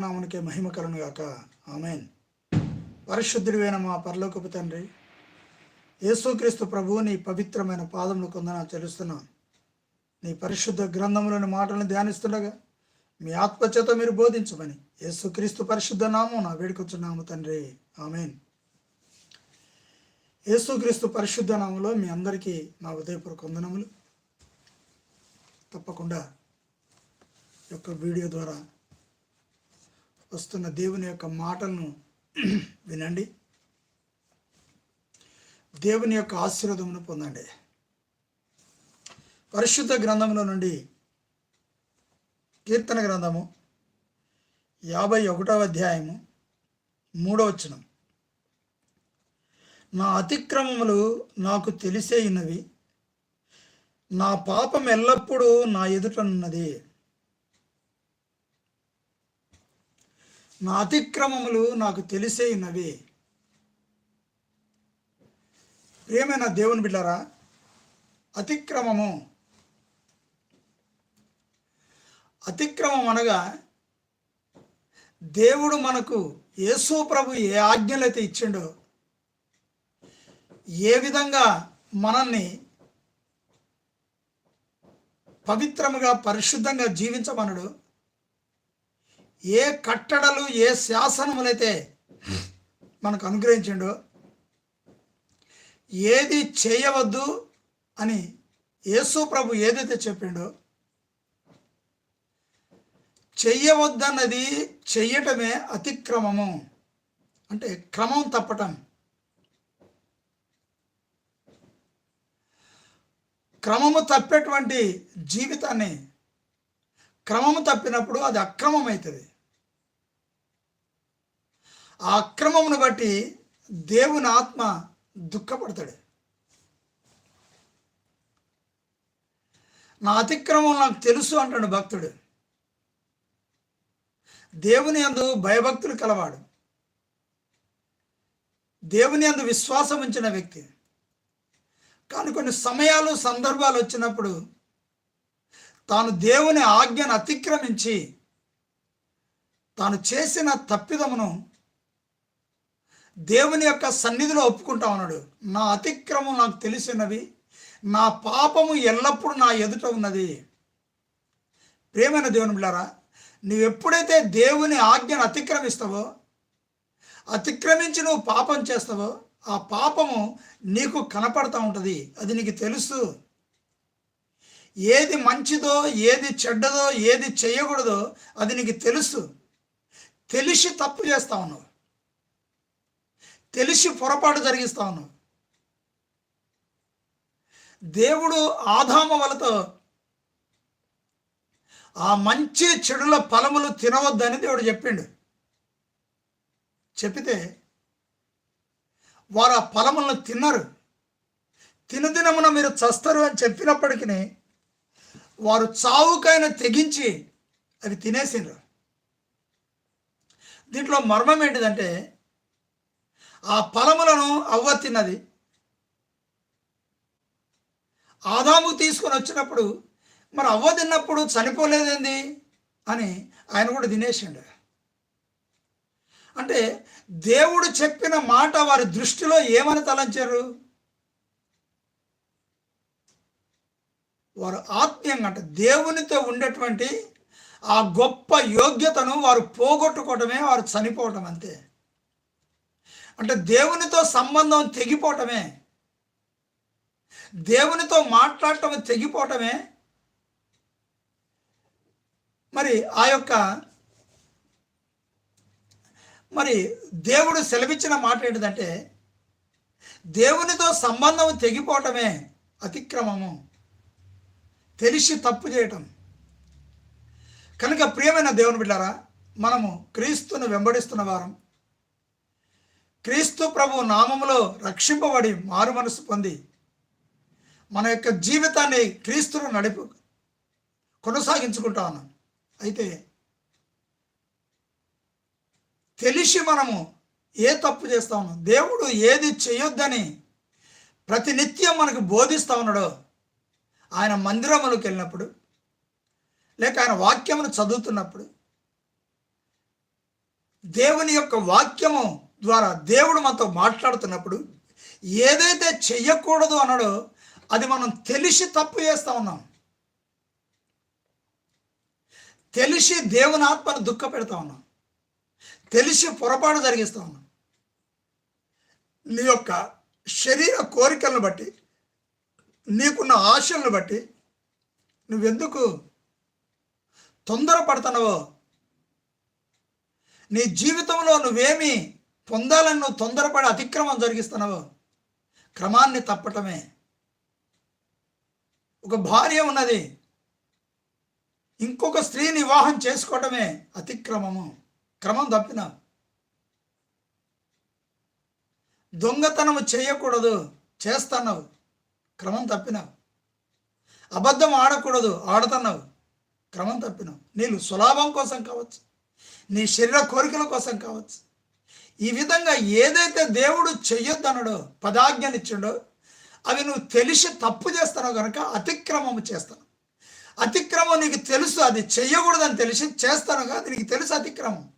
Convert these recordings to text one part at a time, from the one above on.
నామునికే మహిమ కలును గాక. ఆమెన్. పరిశుద్ధుడివైన మా పరలోకపు తండ్రి యేసుక్రీస్తు ప్రభువు నీ పవిత్రమైన పాదములు కొందన తెలుస్తున్నాను నీ పరిశుద్ధ గ్రంథంలోని మాటలను ధ్యానిస్తుండగా మీ ఆత్మచేత మీరు బోధించమని యేసుక్రీస్తు పరిశుద్ధ నామం నా వేడుకొచ్చున్నాము తండ్రి. ఆమెన్. యేసుక్రీస్తు పరిశుద్ధ నామంలో మీ అందరికీ నా ఉదయపూర్వక వందనములు. తప్పకుండా యొక్క వీడియో ద్వారా వస్తున్న దేవుని యొక్క మాటలను వినండి. దేవుని యొక్క ఆశీర్వాదమును పొందండి. పరిశుద్ధ గ్రంథంలో నుండి కీర్తన గ్రంథము యాభై ఒకటవ అధ్యాయము మూడవచనం నా అతిక్రమములు నాకు తెలిసేయున్నవి నా పాపం ఎల్లప్పుడూ నా ఎదుటనున్నది నా అతిక్రమములు నాకు తెలిసే ఉన్నవి ప్రియమైన దేవుని బిడ్డారా అతిక్రమము. అతిక్రమం అనగా దేవుడు మనకు యేసు ప్రభు ఏ ఆజ్ఞలైతే ఇచ్చిండో ఏ విధంగా మనల్ని పవిత్రముగా పరిశుద్ధంగా జీవించమనడు ఏ కట్టడలు ఏ శాసనములైతే మనకు అనుగ్రహించిండో ఏది చేయవద్దు అని యేసు ప్రభు ఏదైతే చెప్పిండో చెయ్యవద్దన్నది చెయ్యటమే అతిక్రమము. అంటే క్రమం తప్పటం. క్రమము తప్పేటువంటి జీవితాన్ని క్రమము తప్పినప్పుడు అది అక్రమం అవుతుంది ఆ అక్రమమును బట్టి దేవుని ఆత్మ దుఃఖపడతాడు. నా అతిక్రమం నాకు తెలుసు అంటాడు భక్తుడు. దేవుని అందు భయభక్తులు కలవాడు. దేవుని అందు విశ్వాసం ఉంచిన వ్యక్తి. కానీ కొన్ని సమయాలు సందర్భాలు వచ్చినప్పుడు తాను దేవుని ఆజ్ఞను అతిక్రమించి తాను చేసిన తప్పిదమును దేవుని యొక్క సన్నిధిలో ఒప్పుకుంటా ఉన్నాడు. నా అతిక్రమం నాకు తెలిసినవి నా పాపము ఎల్లప్పుడూ నా ఎదుట ఉన్నది. ప్రేమైన దేవుని బిళ్ళారా నువ్వు ఎప్పుడైతే దేవుని ఆజ్ఞను అతిక్రమిస్తావో అతిక్రమించి నువ్వు పాపం చేస్తావో ఆ పాపము నీకు కనపడతా ఉంటుంది. అది నీకు తెలుసు. ఏది మంచిదో ఏది చెడ్డదో ఏది చేయకూడదో అది నీకు తెలుసు. తెలిసి తప్పు చేస్తా ఉన్నావు. తెలిసి పొరపాటు జరిగిస్తా ఉన్నావు. దేవుడు ఆదామ వలతో ఆ మంచి చెడుల ఫలములు తినవద్దని దేవుడు చెప్పిండు. చెప్పితే వారు ఆ ఫలములను తిన్నారు. తినదినమున మీరు చస్తారు అని చెప్పినప్పటికీ వారు చావుకైనా తెగించి అవి తినేసిండ్రు. దీంట్లో మర్మం ఏంటిదంటే ఆ ఫలములను అవ్వ తిన్నది. ఆదాము తీసుకొని వచ్చినప్పుడు మరి అవ్వ తిన్నప్పుడు చనిపోలేదేంది అని ఆయన కూడా తినేసిండు. అంటే దేవుడు చెప్పిన మాట వారి దృష్టిలో ఏమని తలంచారు? వారు ఆత్మీయంగా అంటే దేవునితో ఉండేటువంటి ఆ గొప్ప యోగ్యతను వారు పోగొట్టుకోవటమే వారు చనిపోవటం అంతే. అంటే దేవునితో సంబంధం తెగిపోవటమే. దేవునితో మాట్లాడటం తెగిపోవటమే. మరి ఆ యొక్క మరి దేవుడు సెలవిచ్చిన మాట ఏంటిదంటే దేవునితో సంబంధం తెగిపోవటమే అతిక్రమము. తెలిసి తప్పు చేయటం. కనుక ప్రియమైన దేవుని బిడ్డారా మనము క్రీస్తును వెంబడిస్తున్న వారం. క్రీస్తు ప్రభు నామములో రక్షింపబడి మారు మనసు పొంది మన యొక్క జీవితాన్ని క్రీస్తును నడిపు కొనసాగించుకుంటా ఉన్నాం. అయితే తెలిసి మనము ఏ తప్పు చేస్తా ఉన్నాం? దేవుడు ఏది చేయొద్దని ప్రతినిత్యం మనకు బోధిస్తూ ఉన్నాడో ఆయన మందిరములకు వెళ్ళినప్పుడు లేక ఆయన వాక్యమును చదువుతున్నప్పుడు దేవుని యొక్క వాక్యము ద్వారా దేవుడు మనతో మాట్లాడుతున్నప్పుడు ఏదైతే చెయ్యకూడదు అన్నాడో అది మనం తెలిసి తప్పు చేస్తా ఉన్నాం. తెలిసి దేవుని ఆత్మను దుఃఖ పెడతా ఉన్నాం. తెలిసి పొరపాటు జరిగిస్తా ఉన్నాం. నీ యొక్క శరీర కోరికలను బట్టి నీకున్న ఆశలను బట్టి నువ్వెందుకు తొందరపడుతున్నావో నీ జీవితంలో నువ్వేమి పొందాలని నువ్వు తొందరపడి అతిక్రమం జరిగిస్తున్నావో? క్రమాన్ని తప్పటమే. ఒక భార్య ఉన్నది. ఇంకొక స్త్రీని వివాహం చేసుకోవటమే అతిక్రమము. క్రమం తప్పిన. దొంగతనము చేయకూడదు. చేస్తున్నావు క్రమం తప్పినావు. అబద్ధం ఆడకూడదు ఆడుతున్నావు. క్రమం తప్పినావు. నీళ్ళు సులాభం కోసం కావచ్చు నీ శరీర కోరికల కోసం కావచ్చు. ఈ విధంగా ఏదైతే దేవుడు చెయ్యొద్దన్నాడో పదాజ్ఞనిచ్చిండో అవి నువ్వు తెలిసి తప్పు చేస్తానో కనుక అతిక్రమము చేస్తాను. అతిక్రమం నీకు తెలుసు అది చెయ్యకూడదని తెలిసి చేస్తాను కాదు నీకు తెలుసు అతిక్రమం.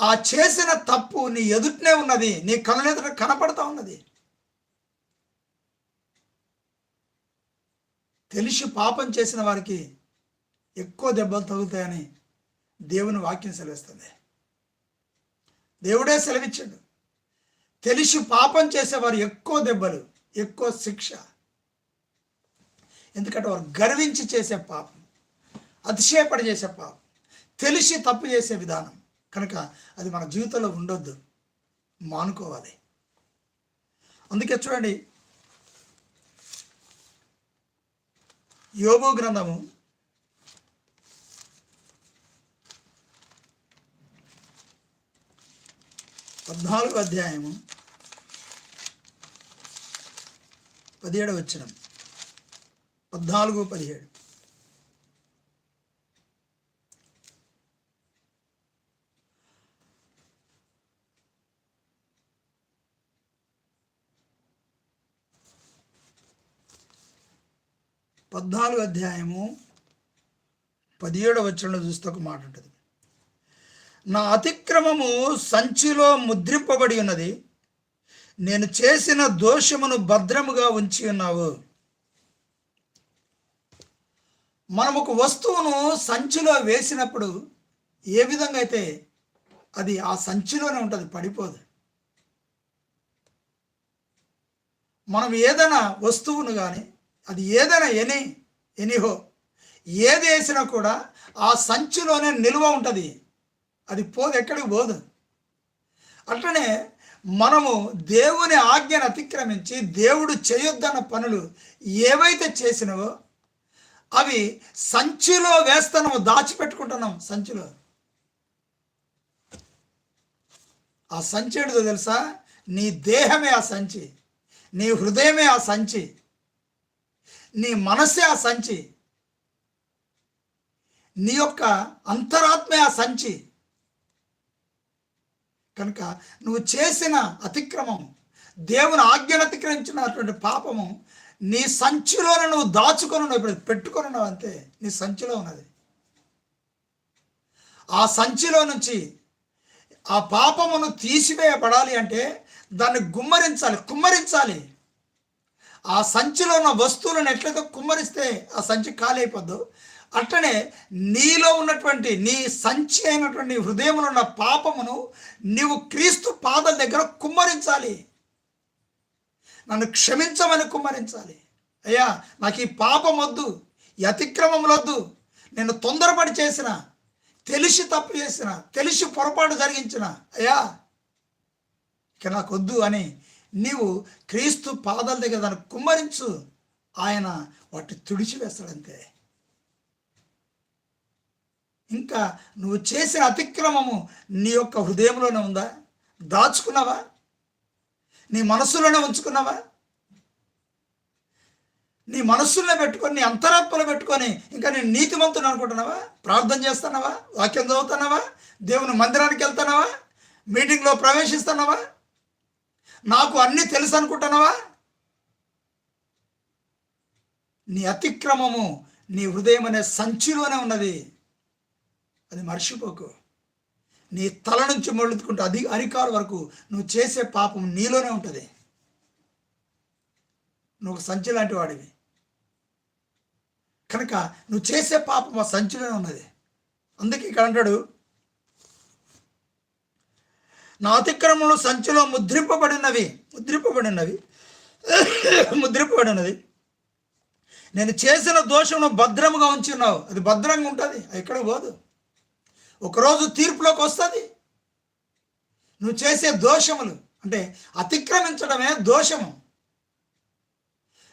ఆ చేసిన తప్పు నీ ఎదుటనే ఉన్నది నీ కనులెదుట కనపడతా ఉన్నది. తెలిసి పాపం చేసిన వారికి ఎక్కువ దెబ్బలు తగులుతాయని దేవుని వాక్యం సెలవిస్తుంది. దేవుడే సెలవిచ్చాడు. తెలిసి పాపం చేసేవారు ఎక్కువ దెబ్బలు ఎక్కువ శిక్ష. ఎందుకంటే వారు గర్వించి చేసే పాపం అతిశయపడి చేసే పాపం తెలిసి తప్పు చేసే విధానం. కనుక అది మన జీవితంలో ఉండొద్దు మానుకోవాలి. అందుకే చూడండి యోబు గ్రంథము. పద్నాలుగు అధ్యాయము. పదిహేడు వచ్చిన పద్నాలుగు పదిహేడు. పద్నాలుగు అధ్యాయము పదిహేడవ వచ్చంలో చూస్తే ఒక మాట ఉంటుంది. నా అతిక్రమము సంచిలో ముద్రింపబడి ఉన్నది. నేను చేసిన దోషమును భద్రముగా ఉంచి ఉన్నావు. మనం ఒక వస్తువును సంచిలో వేసినప్పుడు ఏ విధంగా అయితే అది ఆ సంచిలోనే ఉంటుంది పడిపోదు. మనం ఏదైనా వస్తువును కానీ అది ఏదైనా ఎనీ ఎనీహో. ఏది వేసినా కూడా ఆ సంచిలోనే నిల్వ ఉంటుంది. అది పోదు ఎక్కడికి పోదు. అట్లనే మనము దేవుని ఆజ్ఞను అతిక్రమించి దేవుడు చేయొద్దన్న పనులు ఏవైతే చేసినవో అవి సంచిలో వేస్తున్నాము దాచిపెట్టుకుంటున్నాం సంచిలో. ఆ సంచి ఏంటో తెలుసా? నీ దేహమే ఆ సంచి. నీ హృదయమే ఆ సంచి. నీ మనస్సే ఆ సంచి. నీ యొక్క అంతరాత్మే ఆ సంచి. కనుక నువ్వు చేసిన అతిక్రమం దేవుని ఆజ్ఞను అతిక్రమించినటువంటి పాపము నీ సంచిలోనే నువ్వు దాచుకొని ఉన్నావు. ఇప్పుడు పెట్టుకొని ఉన్నావు అంతే. నీ సంచిలో ఉన్నది. ఆ సంచిలో నుంచి ఆ పాపమును తీసివేయబడాలి అంటే దాన్ని గుమ్మరించాలి కుమ్మరించాలి. ఆ సంచిలో ఉన్న వస్తువులను ఎట్లయితే కుమ్మరిస్తే ఆ సంచి ఖాళీ అయిపోద్దు అట్లనే నీలో ఉన్నటువంటి నీ సంచి అయినటువంటి హృదయంలో ఉన్న పాపమును నీవు క్రీస్తు పాదల దగ్గర కుమ్మరించాలి. నన్ను క్షమించమని కుమ్మరించాలి. అయ్యా నాకు ఈ పాపం వద్దు ఈ అతిక్రమములు వద్దు. నేను తొందరపడి చేసిన తెలిసి తప్పు చేసిన తెలిసి పొరపాటు జరిగించిన అయ్యా ఇక నాకు వద్దు అని నీవు క్రీస్తు పాదాల దగ్గర దాన్ని కుమ్మరించు. ఆయన వాటిని తుడిచివేస్తాడంతే. ఇంకా నువ్వు చేసిన అతిక్రమము నీ యొక్క హృదయంలోనే ఉందా? దాచుకున్నావా? నీ మనస్సులోనే ఉంచుకున్నావా? నీ మనస్సులో పెట్టుకొని నీ అంతరాత్మలో పెట్టుకొని ఇంకా నేను నీతిమంతుని అనుకుంటున్నావా? ప్రార్థన చేస్తున్నావా? వాక్యం చదువుతున్నావా? దేవుని మందిరానికి వెళ్తున్నావా? మీటింగ్లో ప్రవేశిస్తున్నావా? నాకు అన్నీ తెలుసు అనుకుంటున్నావా? నీ అతిక్రమము నీ హృదయం అనే సంచిలోనే ఉన్నది. అది మర్చిపోకు. నీ తల నుంచి మొదలుకుంటే అది అరికాల వరకు నువ్వు చేసే పాపం నీలోనే ఉంటుంది. నువ్వు ఒక సంచి లాంటి వాడివి. కనుక నువ్వు చేసే పాపం ఆ సంచిలోనే ఉన్నది. అందుకే ఇక్కడ అంటాడు నా అతిక్రమంలో సంచిలో ముద్రింపబడినవి ముద్రింపబడినవి ముద్రింపబడినది నేను చేసిన దోషమును భద్రముగా ఉంచున్నావు అది భద్రంగా ఉంటుంది అది ఎక్కడ పోదు. ఒకరోజు తీర్పులోకి వస్తుంది. నువ్వు చేసే దోషములు అంటే అతిక్రమించడమే దోషము.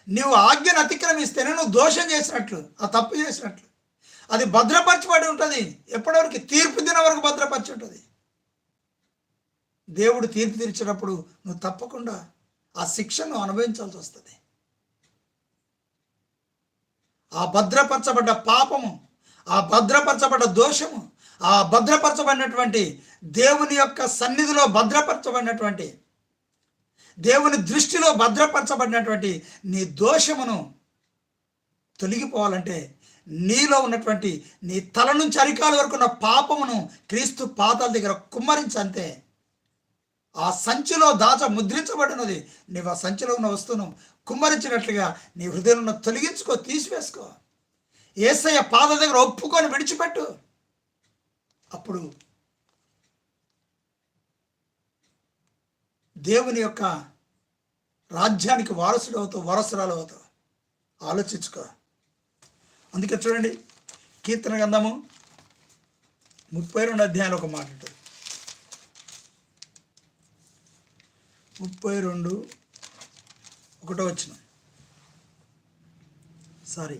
నువ్వు ఆజ్ఞను అతిక్రమిస్తేనే నువ్వు దోషం చేసినట్లు ఆ తప్పు చేసినట్లు. అది భద్రపరచబడి ఉంటుంది. ఎప్పటివరకు? తీర్పు దిన వరకు భద్రపరిచి ఉంటుంది. దేవుడు తీర్పు తీర్చినప్పుడు నువ్వు తప్పకుండా ఆ శిక్షను అనుభవించాల్సి వస్తుంది. ఆ భద్రపరచబడ్డ పాపము ఆ భద్రపరచబడ్డ దోషము ఆ భద్రపరచబడినటువంటి దేవుని యొక్క సన్నిధిలో భద్రపరచబడినటువంటి దేవుని దృష్టిలో భద్రపరచబడినటువంటి నీ దోషమును తొలగిపోవాలంటే నీలో ఉన్నటువంటి నీ తల నుంచి అరికాల వరకు ఉన్న పాపమును క్రీస్తు పాదాల దగ్గర కుమ్మరించంతే ఆ సంచిలో దాచ ముద్రించబడినది. నీవు ఆ సంచిలో ఉన్న వస్తువును కుమ్మరించినట్లుగా నీ హృదయంలో తొలగించుకో తీసివేసుకో. ఏసయ్య పాద దగ్గర ఒప్పుకొని విడిచిపెట్టు. అప్పుడు దేవుని యొక్క రాజ్యానికి వారసుడు అవుతావు వారసురాలు అవుతావు. ఆలోచించుకో. అందుకే చూడండి కీర్తన గంధము ముప్పై రెండు అధ్యాయాలు ఒక మాట ఉంటుంది ముప్పై రెండు. ఒకటో వచ్చిన సారీ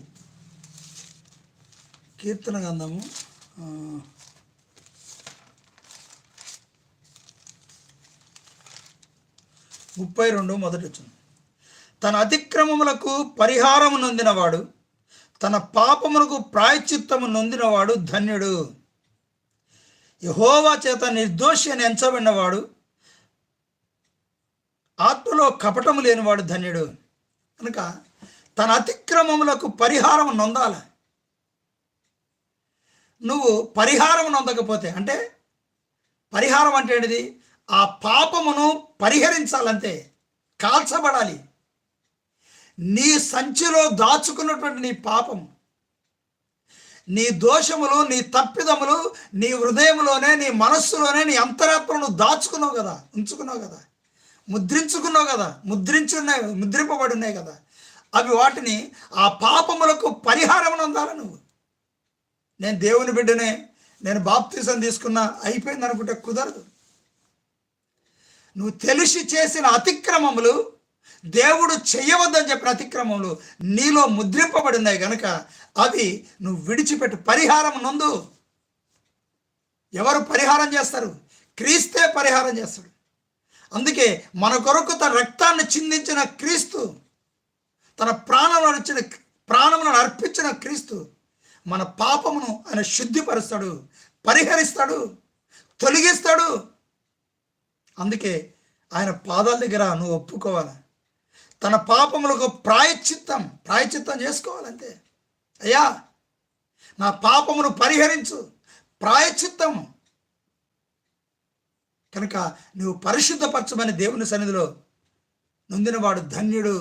కీర్తన గంధము ముప్పై రెండు మొదటి వచ్చింది తన అతిక్రమములకు పరిహారము నొందినవాడు తన పాపములకు ప్రాయచిత్తము నొందినవాడు ధన్యుడు. యహోవా చేత నిర్దోషి అని ఎంచబడినవాడు ఆత్మలో కపటము లేనివాడు ధన్యుడు. కనుక తన అతిక్రమములకు పరిహారం నొందాల. నువ్వు పరిహారం నొందకపోతే అంటే పరిహారం అంటే ఏంటిది? ఆ పాపమును పరిహరించాలంతే కాల్చబడాలి. నీ సంచిలో దాచుకున్నటువంటి నీ పాపం నీ దోషములు నీ తప్పిదములు నీ హృదయంలోనే నీ మనస్సులోనే నీ అంతరాత్మను దాచుకున్నావు కదా ఉంచుకున్నావు కదా. ముద్రించుకున్నావు కదా ముద్రించున్నాయి ముద్రింపబడి ఉన్నాయి కదా. అవి వాటిని ఆ పాపములకు పరిహారం అందాల నువ్వు? నేను దేవుని బిడ్డనే నేను బాప్తీసం తీసుకున్నా అయిపోయింది అనుకుంటే కుదరదు. నువ్వు తెలిసి చేసిన అతిక్రమములు దేవుడు చేయవద్దని చెప్పిన అతిక్రమములు నీలో ముద్రింపబడినాయి కనుక అవి నువ్వు విడిచిపెట్టు. పరిహారం నందు. ఎవరు పరిహారం చేస్తారు? క్రీస్తే పరిహారం చేస్తాడు. అందుకే మన కొరకు తన రక్తాన్ని చిందించిన క్రీస్తు తన ప్రాణం ఇచ్చిన ప్రాణములను అర్పించిన క్రీస్తు మన పాపమును ఆయన శుద్ధిపరుస్తాడు పరిహరిస్తాడు తొలగిస్తాడు. అందుకే ఆయన పాదాల దగ్గర నువ్వు ఒప్పుకోవాలి. తన పాపములకు ప్రాయశ్చిత్తం ప్రాయశ్చిత్తం చేసుకోవాలంతే. అయ్యా నా పాపమును పరిహరించు. ప్రాయశ్చిత్తం కనుక నువ్వు పరిశుద్ధపరచమని దేవుని సన్నిధిలో నొందినవాడు ధన్యుడు.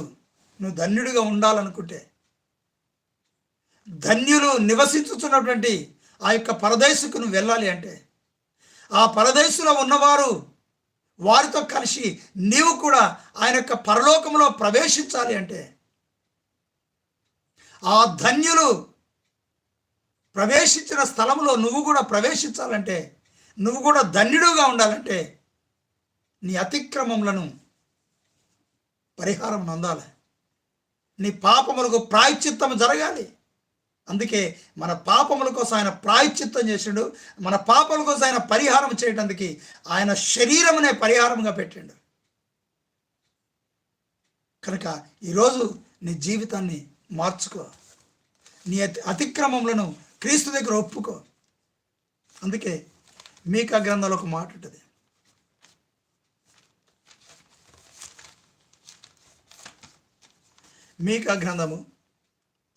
నువ్వు ధన్యుడిగా ఉండాలనుకుంటే ధన్యులు నివసించుతున్నటువంటి ఆ యొక్క పరదేశకు నువ్వు వెళ్ళాలి అంటే ఆ పరదేశంలో ఉన్నవారు వారితో కలిసి నీవు కూడా ఆయన యొక్క పరలోకంలో ప్రవేశించాలి అంటే ఆ ధన్యులు ప్రవేశించిన స్థలంలో నువ్వు కూడా ప్రవేశించాలంటే నువ్వు కూడా ధన్యుడుగా ఉండాలంటే నీ అతిక్రమములను పరిహారం నొందాలి. నీ పాపములకు ప్రాయశ్చిత్తం జరగాలి. అందుకే మన పాపముల కోసం ఆయన ప్రాయశ్చిత్తం చేసిండు. మన పాపముల కోసం ఆయన పరిహారం చేయటానికి ఆయన శరీరమునే పరిహారంగా పెట్టిండు. కనుక ఈరోజు నీ జీవితాన్ని మార్చుకో. నీ అతి అతిక్రమములను క్రీస్తు దగ్గర ఒప్పుకో. అందుకే మీకా గ్రంథంలో ఒక మాట ఉంటుంది. మీకా గ్రంథము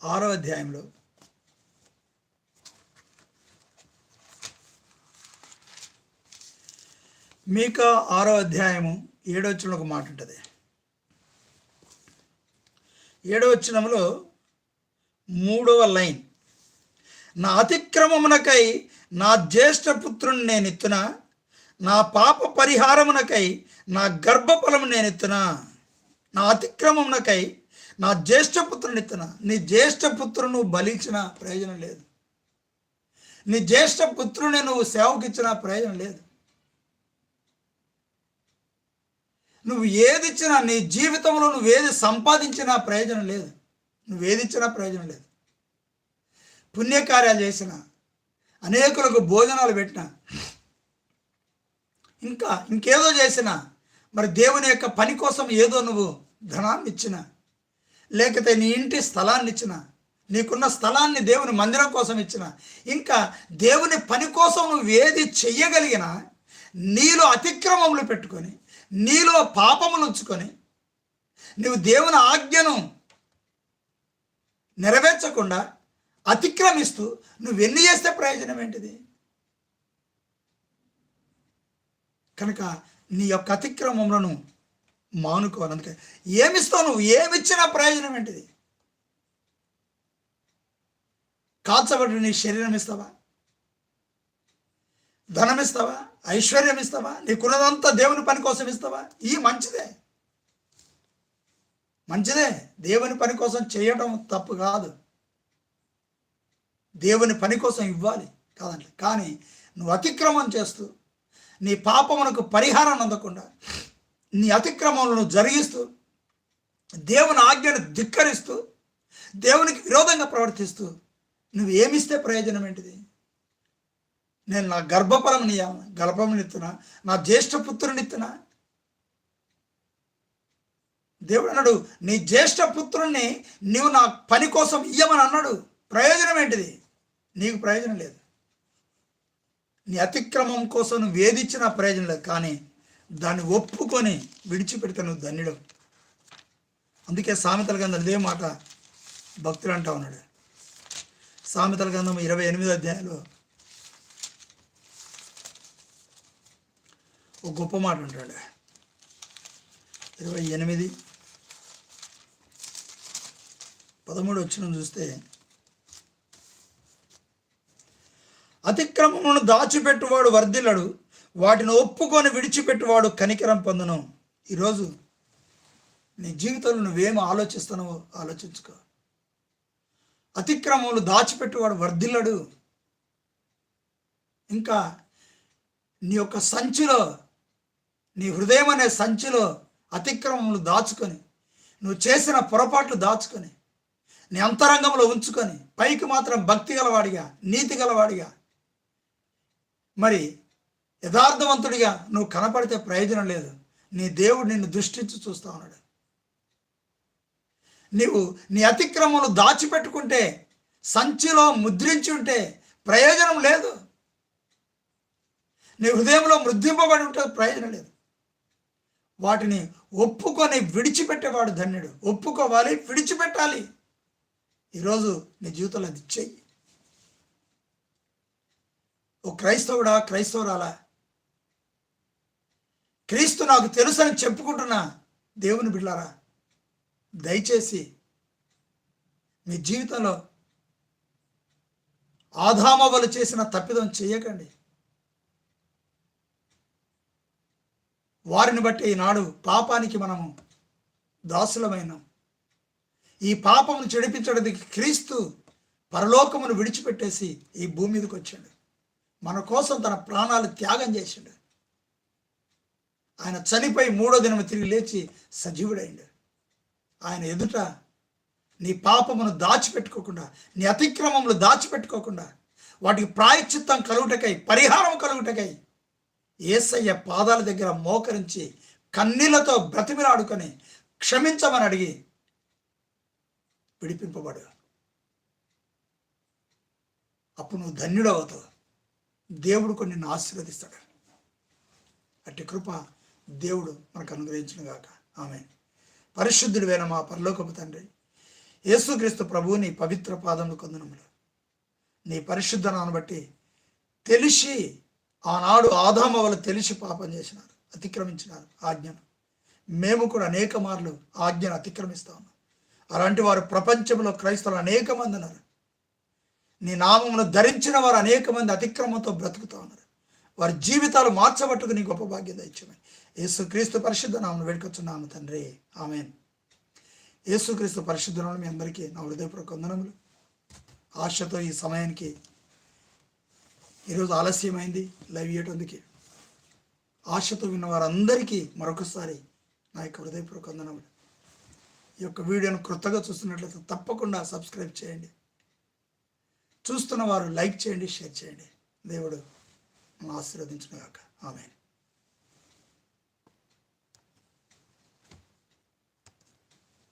ఆరో అధ్యాయంలో మీకా ఆరో అధ్యాయము ఏడవచనంలో ఒక మాట ఉంటుంది. ఏడో వచ్చినంలో మూడవ లైన్ నా అతిక్రమమునకై నా జ్యేష్ఠపుత్రుని నేను ఎత్తున? నా పాప పరిహారమునకై నా గర్భఫలము నేను ఎత్తున? నా అతిక్రమమునకై నా జ్యేష్ఠపుత్రుని ఎత్తున? నీ జ్యేష్ఠపుత్రుని నువ్వు బలించిన ప్రయోజనం లేదు. నీ జ్యేష్ఠపుత్రుని నువ్వు సేవకిచ్చిన ప్రయోజనం లేదు. నువ్వు ఏదిచ్చినా నీ జీవితంలో నువ్వు ఏది సంపాదించినా ప్రయోజనం లేదు. నువ్వు ఏదిచ్చినా ప్రయోజనం లేదు. పుణ్యకార్యాలు చేసిన అనేకులకు భోజనాలు పెట్టిన ఇంకా ఇంకేదో చేసిన మరి దేవుని యొక్క పని కోసం ఏదో నువ్వు ధనాన్ని ఇచ్చిన లేకపోతే నీ ఇంటి స్థలాన్ని ఇచ్చిన నీకున్న స్థలాన్ని దేవుని మందిరం కోసం ఇచ్చిన ఇంకా దేవుని పని కోసం నువ్వు ఏది చెయ్యగలిగినా నీలో అతిక్రమములు పెట్టుకొని నీలో పాపములు ఉంచుకొని నువ్వు దేవుని ఆజ్ఞను నెరవేర్చకుండా అతిక్రమిస్తూ నువ్వెన్ని చేస్తే ప్రయోజనం ఏంటిది? కనుక నీ యొక్క అతిక్రమములను మానుకోవాలి అందుకే ఏమిస్తావు నువ్వు? ఏమిచ్చినా ప్రయోజనం ఏంటిది? కాల్చబడి నీ శరీరం ఇస్తావా? ధనం ఇస్తావా? ఐశ్వర్యం ఇస్తావా? నీకున్నదంతా దేవుని పని కోసం ఇస్తావా? ఈ మంచిదే. మంచిదే. దేవుని పని కోసం చేయటం తప్పు కాదు. దేవుని పని కోసం ఇవ్వాలి కాదండి. కానీ నువ్వు అతిక్రమం చేస్తూ నీ పాపమునకు పరిహారం అందకుండా నీ అతిక్రమములను జరిగిస్తూ దేవుని ఆజ్ఞను ధిక్కరిస్తూ దేవునికి విరోధంగా ప్రవర్తిస్తూ నువ్వు ఏమిస్తే ప్రయోజనం ఏంటిది? నేను నా గర్భఫలం నీయాలను గర్భమునిత్తున్నా నా జ్యేష్ఠ పుత్రునిత్తునా దేవుడు అన్నాడు నీ జ్యేష్ఠ పుత్రుణ్ణి నీవు నా పని కోసం ఇయ్యమని అన్నాడు. ప్రయోజనం ఏంటిది? నీకు ప్రయోజనం లేదు. నీ అతిక్రమం కోసం నువ్వు వేధించిన ప్రయోజనం లేదు. కానీ దాన్ని ఒప్పుకొని విడిచిపెడితే నువ్వు ధన్యుడు. అందుకే సామెతల గంధం ఇదే మాట భక్తులు అంటా ఉన్నాడు. సామెతల గంధం ఇరవై ఎనిమిదో అధ్యాయంలో ఒక గొప్ప మాట అంటాడు. ఇరవై ఎనిమిది పదమూడు వచ్చిన చూస్తే అతిక్రమమును దాచిపెట్టువాడు వర్ధిల్లడు వాటిని ఒప్పుకొని విడిచిపెట్టువాడు కనికరం పొందును. ఈరోజు నీ జీవితంలో నువ్వేం ఆలోచిస్తున్నావో ఆలోచించుకో. అతిక్రమములు దాచిపెట్టువాడు వర్ధిల్లడు. ఇంకా నీ యొక్క సంచిలో నీ హృదయం అనే సంచిలో అతిక్రమములు దాచుకొని నువ్వు చేసిన పొరపాట్లు దాచుకొని నీ అంతరంగంలో ఉంచుకొని పైకి మాత్రం భక్తి గలవాడిగా నీతి గలవాడిగా మరి యథార్థవంతుడిగా నువ్వు కనపడితే ప్రయోజనం లేదు. నీ దేవుడు నిన్ను దృష్టించి చూస్తా ఉన్నాడు. నీవు నీ అతిక్రమను దాచిపెట్టుకుంటే సంచిలో ముద్రించి ఉంటే ప్రయోజనం లేదు. నీ హృదయంలో మృద్ధింపబడి ఉంటే ప్రయోజనం లేదు. వాటిని ఒప్పుకొని విడిచిపెట్టేవాడు ధన్యుడు. ఒప్పుకోవాలి విడిచిపెట్టాలి. ఈరోజు నీ జీవితంలో అది చెయ్యి. ఓ క్రైస్తవుడా క్రైస్తవురాలా? క్రీస్తు నాకు తెలుసని చెప్పుకుంటున్నా దేవుని బిడ్డారా దయచేసి మీ జీవితంలో ఆధామవలు చేసిన తప్పిదం చేయకండి. వారిని బట్టి ఈనాడు పాపానికి మనము దాసులమైనాం. ఈ పాపమును చెడిపించడానికి క్రీస్తు పరలోకమును విడిచిపెట్టేసి ఈ భూమి మీదకి వచ్చాడు. మన కోసం తన ప్రాణాలు త్యాగం చేసిండు. ఆయన చనిపోయి మూడో దినం తిరిగి లేచి సజీవుడైండు. ఆయన ఎదుట నీ పాపమును దాచిపెట్టుకోకుండా నీ అతిక్రమములు దాచిపెట్టుకోకుండా వాటికి ప్రాయశ్చిత్తం కలుగుటకై పరిహారం కలుగుటకై ఏసయ్య పాదాల దగ్గర మోకరించి కన్నీళ్ళతో బ్రతిమిలాడుకొని క్షమించమని అడిగి విడిపింపబడు. అప్పుడు నువ్వు ధన్యుడవుతావు. దేవుడు కొన్ని ఆశీర్వదిస్తాడు. అట్టి కృప దేవుడు మనకు అనుగ్రహించిన గాక. ఆమె పరిశుద్ధుడు వేన మా పరలోకపు తండ్రి యేసుక్రీస్తు ప్రభువుని పవిత్ర పాదములు కొందనములు. నీ పరిశుద్ధ బట్టి తెలిసి ఆనాడు ఆదామ వల్ల తెలిసి పాపం చేసినారు అతిక్రమించినారు ఆజ్ఞను. మేము కూడా అనేక మార్లు ఆజ్ఞను అతిక్రమిస్తా ఉన్నాం. అలాంటి వారు ప్రపంచంలో క్రైస్తవులు అనేక మంది ఉన్నారు. నీ నామమును ధరించిన వారు అనేక మంది అతిక్రమంతో బ్రతుకుతూ ఉన్నారు. వారి జీవితాలు మార్చబట్టుకు నీ గొప్ప భాగ్యం ఇచ్చామని యేసుక్రీస్తు పరిశుద్ధ నామను వేడుకొచ్చున్నాము తండ్రి. ఆమెన్. యేసుక్రీస్తు పరిశుద్ధ నామం మీ అందరికీ నా హృదయపూర్వక వందనములు. ఆశతో ఈ సమయానికి ఈరోజు ఆలస్యమైంది. లైవ్ ఇయ్యటందుకే ఆశతో విన్న వారందరికీ మరొకసారి నా యొక్క హృదయపూర్వక వందనములు. ఈ యొక్క వీడియోను క్రొత్తగా చూస్తున్నట్లయితే తప్పకుండా సబ్స్క్రైబ్ చేయండి. చూస్తున్న వారు లైక్ చేయండి షేర్ చేయండి. దేవుడు ఆశీర్వదించిన కాక ఆమె